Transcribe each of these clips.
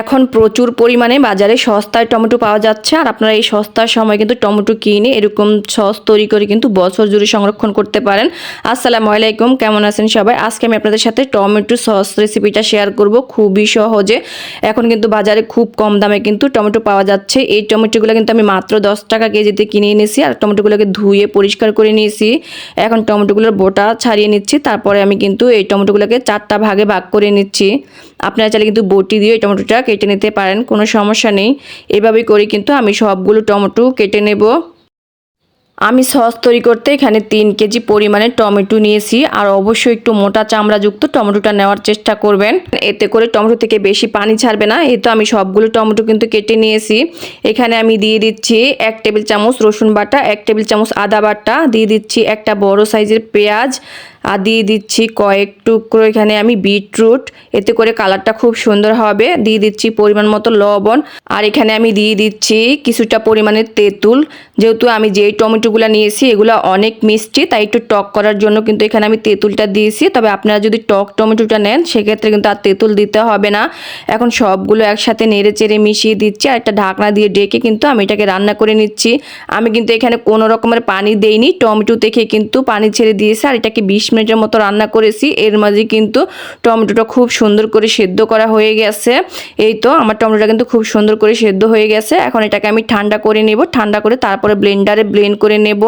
এখন প্রচুর পরিমাণে বাজারে সস্তায় টমেটো পাওয়া যাচ্ছে, আর আপনারা এই সস্তার সময় কিন্তু টমেটো কিনে এরকম সস তৈরি করে কিন্তু বছর জুড়ে সংরক্ষণ করতে পারেন। আসসালামু আলাইকুম, কেমন আছেন সবাই? আজকে আমি আপনাদের সাথে টমেটো সস রেসিপিটা শেয়ার করব খুবই সহজে। এখন কিন্তু বাজারে খুব কম দামে কিন্তু টমেটো পাওয়া যাচ্ছে। এই টমেটোগুলো কিন্তু আমি মাত্র দশ টাকা কেজিতে কিনে এনেছি, আর টমেটোগুলোকে ধুয়ে পরিষ্কার করে নিয়েছি। এখন টমেটোগুলোর বোটা ছাড়িয়ে নিচ্ছি, তারপরে আমি কিন্তু এই টমেটোগুলোকে চারটা ভাগে ভাগ করে নিচ্ছি। আপনারা চাইলে কিন্তু বটি দিয়ে টমেটোটা কেটে নিতে পারেন, কোনো সমস্যা নেই। এভাবেই করে কিন্তু আমি সবগুলো টমেটো কেটে নেব। আমি সস তৈরি করতে এখানে তিন কেজি পরিমাণে টমেটো নিয়েছি। আর অবশ্যই একটু মোটা চামড়াযুক্ত টমেটোটা নেওয়ার চেষ্টা করবেন। এতে করে টমেটো থেকে বেশি পানি ছাড়বে না। এই তো আমি সবগুলো টমেটো কিন্তু কেটে নিয়েছি। এখানে আমি দিয়ে দিচ্ছি এক টেবিল চামচ রসুন বাটা, এক টেবিল চামচ আদা বাটা, দিয়ে দিচ্ছি একটা বড় সাইজের পেঁয়াজ আর দিয়ে দিচ্ছি কয়েক টুকরো এখানে আমি বিটরুট। এতে করে কালারটা খুব সুন্দর হবে। দিয়ে দিচ্ছি পরিমাণ মতো লবণ। আর এখানে আমি দিয়ে দিচ্ছি কিছুটা পরিমাণের তেঁতুল। যেহেতু আমি যেই টমেটোগুলো নিয়েছি, এগুলো অনেক মিষ্টি, তাই একটু টক করার জন্য কিন্তু এখানে আমি তেঁতুলটা দিয়েছি। তবে আপনারা যদি টক টমেটোটা নেন, সেক্ষেত্রে কিন্তু আর তেঁতুল দিতে হবে না। এখন সবগুলো একসাথে নেড়ে চেড়ে মিশিয়ে দিচ্ছি আর একটা ঢাকনা দিয়ে ডেকে কিন্তু আমি এটাকে রান্না করে নিচ্ছি। আমি কিন্তু এখানে কোনো রকমের পানি দেইনি। টমেটো দেখে কিন্তু পানি ছেড়ে দিয়েছি। আর এটাকে বিশ মিনিটের মতো রান্না করেছি। এর মাঝে কিন্তু টমেটোটা খুব সুন্দর করে সেদ্ধ করা হয়ে গেছে। এই তো, আমার টমেটোটা কিন্তু খুব সুন্দর করে সেদ্ধ হয়ে গেছে। এখন এটাকে আমি ঠান্ডা করে নেব। ঠান্ডা করে তারপরে ব্লেন্ডারে ব্লেন্ড করে নেব।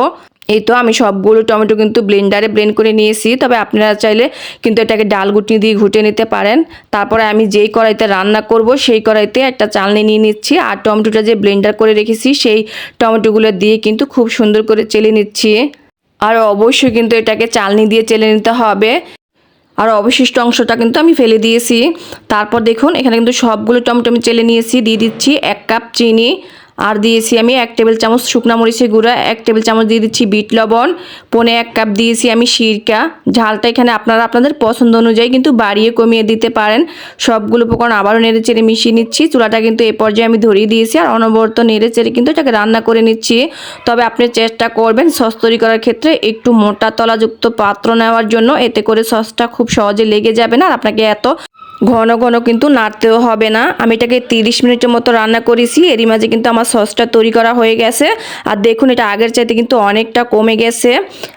এই তো, আমি সবগুলো টমেটো কিন্তু ব্লেন্ডারে ব্লেন্ড করে নিয়েছি। তবে আপনারা চাইলে কিন্তু এটাকে ডাল গুটনি দিয়ে ঘুটে নিতে পারেন। তারপরে আমি যেই কড়াইতে রান্না করব, সেই কড়াইতে একটা চালনি নিয়ে নিচ্ছি। আর টমেটোটা যে ব্লেন্ডার করে রেখেছি, সেই টমেটোগুলো দিয়ে কিন্তু খুব সুন্দর করে চেলে নিচ্ছি। আর অবশ্যই কিন্তু এটাকে চালনি দিয়ে চেলে নিতে হবে। আর অবশিষ্ট অংশটা কিন্তু আমি ফেলে দিয়েছি। তারপর দেখুন, এখানে কিন্তু সবগুলো টমেটো আমি চেলে নিয়েছি। দিয়ে দিচ্ছি এক কাপ চিনি। আর দিয়েছি আমি এক টেবিল চামচ শুকনা মরিচের গুঁড়া, এক টেবিল চামচ দিয়ে দিচ্ছি বিট লবণ, পনে এক কাপ দিয়েছি আমি সিরকা। ঝালটা এখানে আপনারা আপনাদের পছন্দ অনুযায়ী কিন্তু বাড়িয়ে কমিয়ে দিতে পারেন। সবগুলো উপকরণ আবারও নেড়ে চেড়ে মিশিয়ে নিচ্ছি। চুলাটা কিন্তু এ পর্যায়ে আমি ধরিয়ে দিয়েছি আর অনবরত নেড়ে চেড়ে কিন্তু এটাকে রান্না করে নিচ্ছি। তবে আপনি চেষ্টা করবেন সস তৈরি করার ক্ষেত্রে একটু মোটা তলাযুক্ত পাত্র নেওয়ার জন্য। এতে করে সসটা খুব সহজে লেগে যাবে না আর আপনাকে এত ঘন ঘন কিন্তু নাড়তেও হবে না। আমি এটাকে তিরিশ মিনিটের মতো রান্না করেছি। এরই মাঝে কিন্তু আমার সসটা তৈরি করা হয়ে গেছে। আর দেখুন, এটা আগের চাইতে কিন্তু অনেকটা কমে গেছে।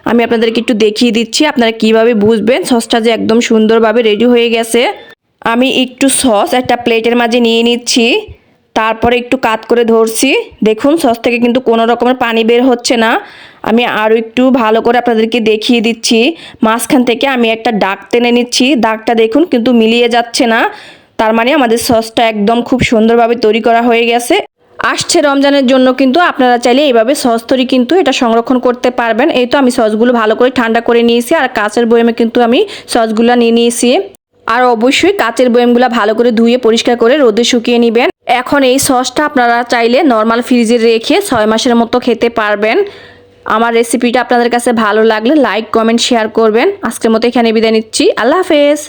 আমি আপনাদেরকে একটু দেখিয়ে দিচ্ছি, আপনারা কীভাবে বুঝবেন সসটা যে একদম সুন্দরভাবে রেডি হয়ে গেছে। আমি একটু সস একটা প্লেটের মাঝে নিয়ে নিচ্ছি। তারপরে একটু কাত করে ধরছি। দেখুন, সস থেকে কিন্তু কোনো রকমের পানি বের হচ্ছে না। আমি আরও একটু ভালো করে আপনাদেরকে দেখিয়ে দিচ্ছি। মাঝখান থেকে আমি একটা দাগ টেনে নিচ্ছি। দাগটা দেখুন, কিন্তু মিলিয়ে যাচ্ছে না। তার মানে আমাদের সসটা একদম খুব সুন্দরভাবে তৈরি করা হয়ে গেছে। আসছে রমজানের জন্য কিন্তু আপনারা চাইলে এইভাবে সস তৈরি কিন্তু এটা সংরক্ষণ করতে পারবেন। এই তো আমি সসগুলো ভালো করে ঠান্ডা করে নিয়েছি, আর কাঁচের বয়মে কিন্তু আমি সসগুলো নিয়ে নিয়েছি। আর অবশ্যই কাঁচের বয়ামগুলো ভালো করে ধুয়ে পরিষ্কার করে রোদে শুকিয়ে নেবেন। এখন এই সসটা আপনারা চাইলে নর্মাল ফ্রিজে রেখে ছয় মাসের মতো খেতে পারবেন। আমার রেসিপিটা আপনাদের কাছে ভালো লাগলে লাইক কমেন্ট শেয়ার করবেন। আজকের মতো এখানে বিদায় নিচ্ছি। আল্লাহ হাফেজ।